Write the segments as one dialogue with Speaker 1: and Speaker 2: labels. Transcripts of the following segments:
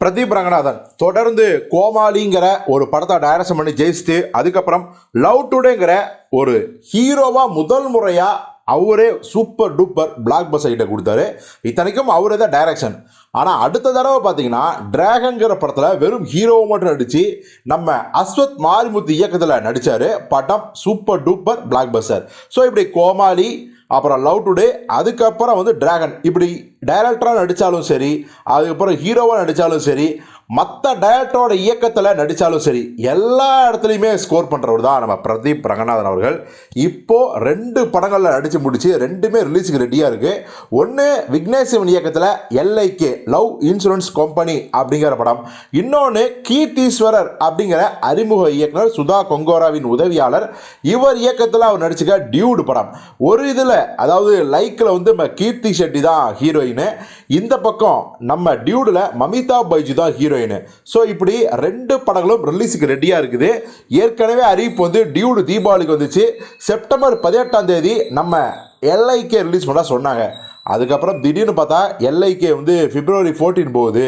Speaker 1: பிரதீப் ரங்கநாதன் தொடர்ந்து கோமாளிங்கிற ஒரு படத்தை டைரக்ஷன் பண்ணி ஜெயிச்சுட்டு அதுக்கப்புறம் லவ் டுடேங்கிற ஒரு ஹீரோவாக முதல் முறையாக அவரே சூப்பர் டூப்பர் பிளாக் பஸ் கிட்ட கொடுத்தாரு. இத்தனைக்கும் அவரே தான் டைரக்ஷன் ஆனால் அடுத்த தடவை பார்த்தீங்கன்னா டிராகங்கிற படத்தில் வெறும் ஹீரோவை மட்டும் நடித்து நம்ம அஸ்வத் மாரிமுத்து இயக்கத்தில் நடித்தார் படம் super duper blockbuster so இப்படி கோமாளி அப்புறம் லவ் டுடே அதுக்கப்புறம் வந்து டிராகன். இப்படி டைரக்டராக நடித்தாலும் சரி அதுக்கப்புறம் ஹீரோவாக நடித்தாலும் சரி மற்ற டயட்டோட இயக்கத்தில் நடித்தாலும் சரி எல்லா இடத்துலையுமே ஸ்கோர் பண்ணுறவர் தான் நம்ம பிரதீப் ரங்கநாதன் அவர்கள். இப்போது ரெண்டு படங்களில் நடித்து முடிச்சு ரெண்டுமே ரிலீஸுக்கு ரெடியாக இருக்குது ஒன்று விக்னேஸ்வரன் இயக்கத்தில் எல்ஐகே லவ் இன்சூரன்ஸ் கம்பெனி அப்படிங்கிற படம். இன்னொன்று கீர்த்தீஸ்வரர் அப்படிங்கிற அறிமுக இயக்குனர் சுதா கொங்கோராவின் உதவியாளர். இவர் இயக்கத்தில் அவர் நடிச்சுக்க டியூடு படம். ஒரு இதில் அதாவது லைக்கில் வந்து நம்ம கீர்த்தி ஷெட்டி தான் ஹீரோயின் இந்த பக்கம் நம்ம டியூடில் மமிதா பைஜு தான் ஹீரோயின் ஸோ இப்படி ரெண்டு படங்களும் ரிலீஸுக்கு ரெடியாக இருக்குது. ஏற்கனவே அறிவிப்பு வந்து டியூடு தீபாவளிக்கு வந்துச்சு. செப்டம்பர் பதினெட்டாம் தேதி நம்ம எல்ஐகே ரிலீஸ் பண்ண சொன்னாங்க. அதுக்கப்புறம் திடீர்னு பார்த்தா எல்ஐகே வந்து பிப்ரவரி 14 போகுது.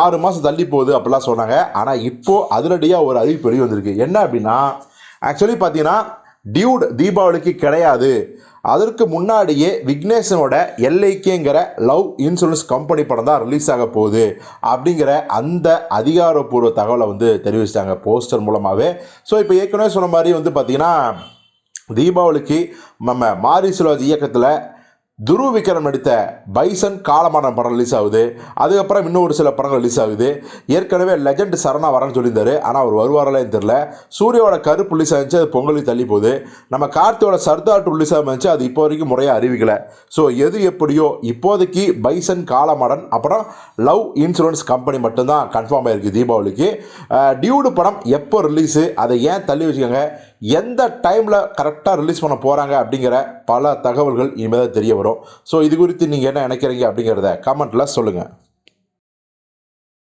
Speaker 1: ஆறு மாதம் தள்ளி போகுது அப்படிலாம் சொன்னாங்க. ஆனால் இப்போது அதிரடியாக ஒரு அறிவிப்பு வெளியே வந்திருக்கு என்ன அப்படின்னா ஆக்சுவலி பார்த்தீங்கன்னா டியூட் தீபாவளிக்கு கிடையாது. அதற்கு முன்னாடியே விக்னேஷனோட எல்ஐகேங்கிற லவ் இன்சூரன்ஸ் கம்பெனி படம் தான் ரிலீஸ் ஆக போகுது அப்படிங்கிற அந்த அதிகாரப்பூர்வ தகவலை வந்து தெரிவிச்சிட்டாங்க போஸ்டர் மூலமாகவே ஸோ இப்போ ஏற்கனவே சொன்ன மாதிரி வந்து பார்த்திங்கன்னா தீபாவளிக்கு நம்ம மாரி சிலோஜ் இயக்கத்தில் துரு விக்ரம் நடித்த பைசன் காலமான படம் ரிலீஸ் ஆகுது. அதுக்கப்புறம் இன்னும் ஒரு சில படங்கள் ரிலீஸ் ஆகுது. ஏற்கனவே லெஜண்ட் சரணா வரேன்னு சொல்லியிருந்தாரு. ஆனால் அவர் வருவாரலேன்னு தெரில சூர்யாவோட கருப்பு ரிலீஸ் ஆச்சு அது பொங்கலுக்கு தள்ளி போகுது. நம்ம கார்த்தியோட சர்தார் ரிலீஸ் ஆச்சு அது இப்போ வரைக்கும் முறையாக அறிவிக்கலை. ஸோ எது எப்படியோ இப்போதைக்கு பைசன் காலமாடன் அப்புறம் லவ் இன்சூரன்ஸ் கம்பெனி மட்டும்தான் கன்ஃபார்ம் ஆகிருக்கு தீபாவளிக்கு. டியூடு படம் எப்போ ரிலீஸு அதை ஏன் தள்ளி வச்சுக்கோங்க எந்த டைமில் கரெக்டாக ரிலீஸ் பண்ண போகிறாங்க அப்படிங்கிற பல தகவல்கள் இனிமேல் தான் தெரிய வரும். ஸோ இது குறித்து நீங்கள் என்ன நினைக்கிறீங்க அப்படிங்கிறத கமெண்ட்டில் சொல்லுங்கள்